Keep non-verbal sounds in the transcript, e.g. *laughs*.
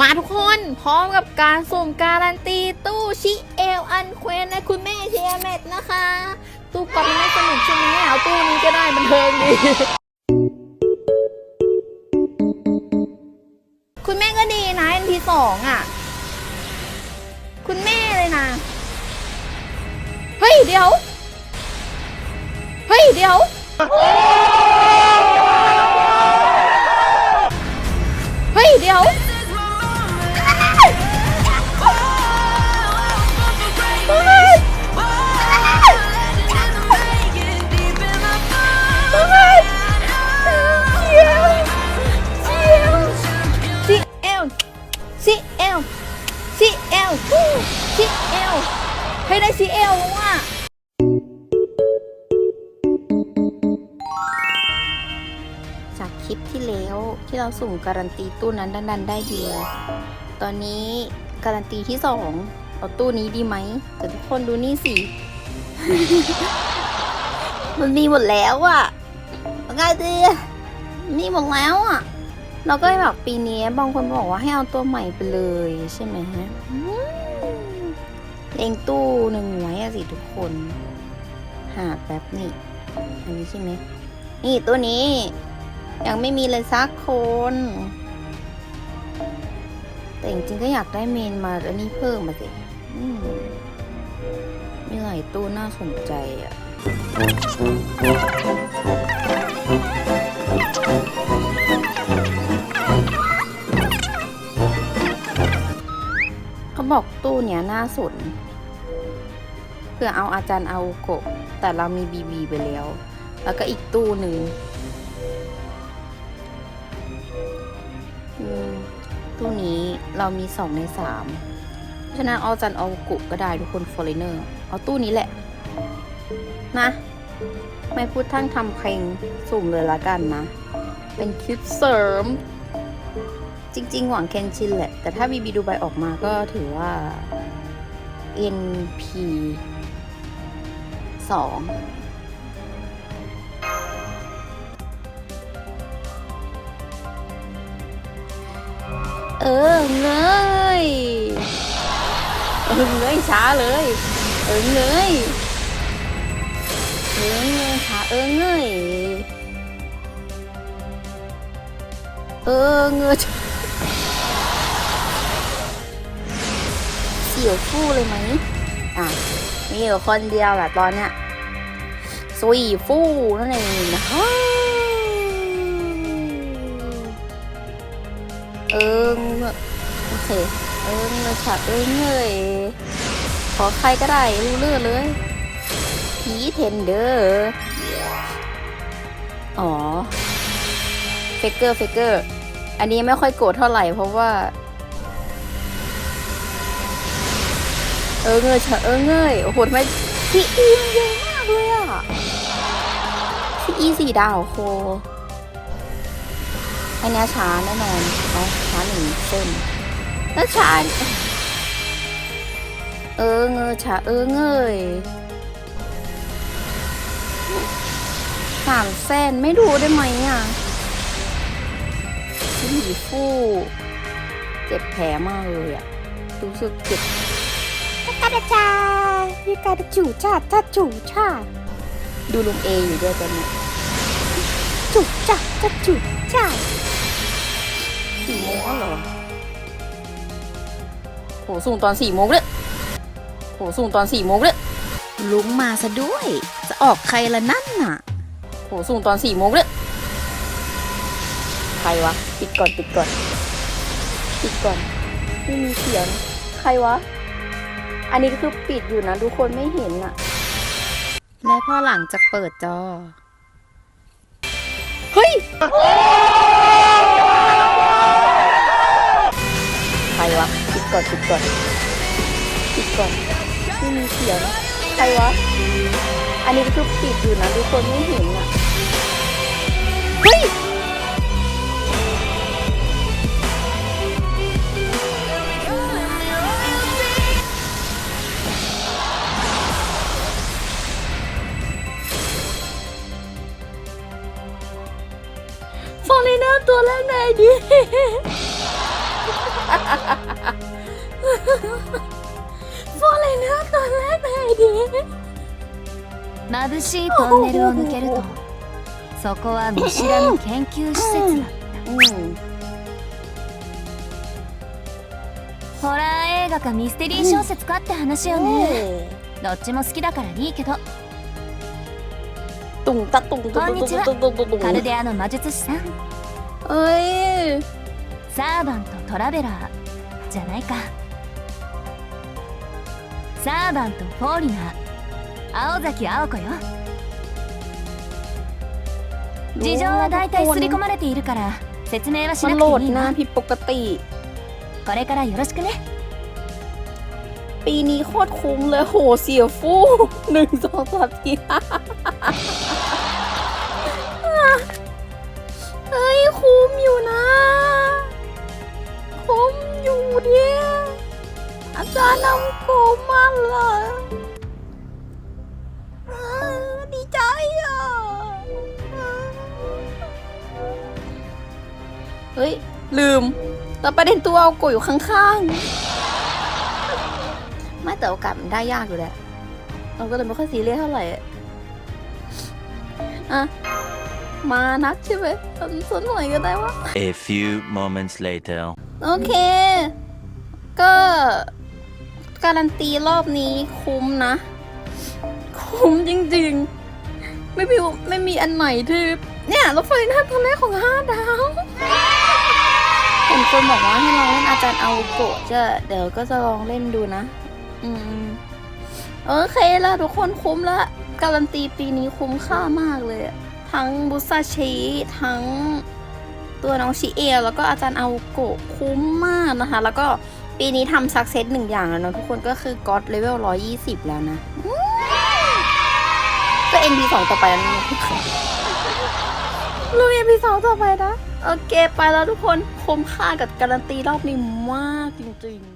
มาทุกคนพร้อมกับการสุ่มการันตีตู้ชิเอลอันเควนในคุณแม่เชียเม็ดนะคะ ตู้กอล์ฟมันไม่สนุกใช่ไหมเอาตู้นี้ก็ได้มันเทิงดีคุณแม่ก็ดีนะอันที่สองอะ คุณแม่เลยนะ เฮ้ยเดี๋ยว เฮ้ยเดี๋ยว เฮ้ คลิปที่แล้ว ที่เราสุ่มการันตีตู้นั้นดันๆได้ดี ตอนนี้การันตีที่สองเอาตู้นี้ดีไหมแต่ทุกคนดูนี่สิ มันมีหมดแล้วอะไงดีมีหมดแล้วอะเราก็แบบปีนี้บางคนบอกว่าให้เอาตัวใหม่ไปเลยใช่ไหมฮะอืมเองตู้หนึ่งไว้อะสิทุกคน หาแป๊บนี่อันนี้ใช่ไหมนี่ตัวนี้ ยังไม่มีเลยสักคน แต่จริงๆก็อยากได้เมนมาอันนี้เพิ่มมาสิมมีหลายตู้น่าสนใจอะเขาบอกตู้เนี้ยน่าสนเพื่อเอาอาจารย์เอาโกะแต่เรามีบีบีไปแล้ว แล้วก็อีกตู้หนึ่ง ตู้นี้เรามีสองในสามฉะนั้นเอาจันเอากุก็ได้ทุกคนฟอร์เรเนอร์เอาตู้นี้แหละ นะ ไม่พูดท่างทำเพลงสุ่มเลยละกันนะ เป็นคลิปเสริม จริง ๆ หวังเคนชินแหละ แต่ถ้าบีบีดูใบออกมาก็ถือว่า NP 2 เออเงยเออเงยช้าเลย เออเงยเออเงยช้าเออเงยเออเงยเสียวฟู่เลยไหมอะมีอยู่คนเดียวแหละตอนเนี้ยสวีฟู่นั่นเองนะคะ เอิงโอเค เอิงเลยฉัดเอิงเลยขอใครก็ได้รู้เรื่องเลยผีเทนเดอร์ อ๋อเฟกเกอร์เฟกเกอร์ อันนี้ไม่ค่อยโกรธเท่าไหร่เพราะว่า เออเงยเฉอะเออเงยโอ้โหทำไมซีอีมันเยอะมากเลยอะซีอีสี่ดาวโค อันเนี้ยช้าแน่นอนเอาช้าหนึ่งเส้นแล้วช้าเออเงยช้าเออเงยสามเส้นไม่ดูได้ไหมอะชิ้นหมีฟู่เจ็บแผลมากเลยอะรู้สึกเจ็บกาดาจายูกาดาจูจ้าจ้าจูจ้าดูลุงเออยู่ด้วยกันเนี่ยจูจ้าจ้าจูจ้า สี่โมงแล้วเหรอโหส่งตอนสี่โมงเลยโหส่งตอนสี่โมงเลยลุงมาซะด้วย จะออกใครละนั่นน่ะโหส่งตอนสี่โมงเลยใครวะปิดก่อนปิดก่อนปิดก่อนไม่มีเสียง ใครวะ อันนี้ก็คือปิดอยู่นะทุกคนไม่เห็นอะและพอหลังจากเปิดจอ เฮ้ย ก่อนปิดก่อนปิดก่อนไม่มีเสียงใครวะ อันนี้ก็คือปิดอยู่นะทุกคนไม่เห็นอะเฮ้ยฟอร์เรนเนอร์ตัวแรกในดี 眩しいトンネルを抜けるとそこは見知らぬ研究施設だった、ホラー映画かミステリー小説かって話よね、どっちも好きだからいいけど。こんにちはカルデアの魔術師さんおいサーバントトラベラーじゃないかサーバントフォーリナー青崎青子よ事情は大体刷り込まれているから説明はし มั なんく โหล てい ด い หน้า わ ผิดปกติ これからよろしくね ปีนี้โคตรคุ้มเลยโหเสียฟู่หนึ่งสองสามสี่ *laughs* เฮ้ย ลืม แล้วประเด็นตัวเอาโกอยู่ข้างๆ ไม่แต่โอกาสมันได้ยากอยู่แหละเราก็เลยไม่ค่อยซีเรียสเท่าไหร่อะอะมานักใช่ไหมสนสนหน่อยก็ได้วะ A few moments later. โอเค ก็ การันตีรอบนี้คุ้มนะ คุ้มจริงๆ ไม่มีไม่มีอันไหนที่เนี่ยรถไฟหน้าตัวแรกของห้าดาวเห็นคนบอกว่าให้ลองเล่นอาจารย์เอาโกะจะเดี๋ยวก็จะลองเล่นดูนะ อืมโอเคแล้วทุกคนคุ้มละการันตีปีนี้คุ้มค่ามากเลย ทั้งบุซาชิทั้งตัวน้องชิเอลแล้วก็อาจารย์อาวุโกะคุ้มมากนะคะ แล้วก็ปีนี้ทำซักเซสหนึ่งอย่างแล้วเนะทุกคนก็คือก็อดเลเวล120แล้วนะอืมก็ NP 2ต่อไปแล้วนะรู้ NP 2ต่อไปนะ โอเคไปแล้วทุกคนคุ้มค่ากับการันตีรอบนี้มากจริงๆ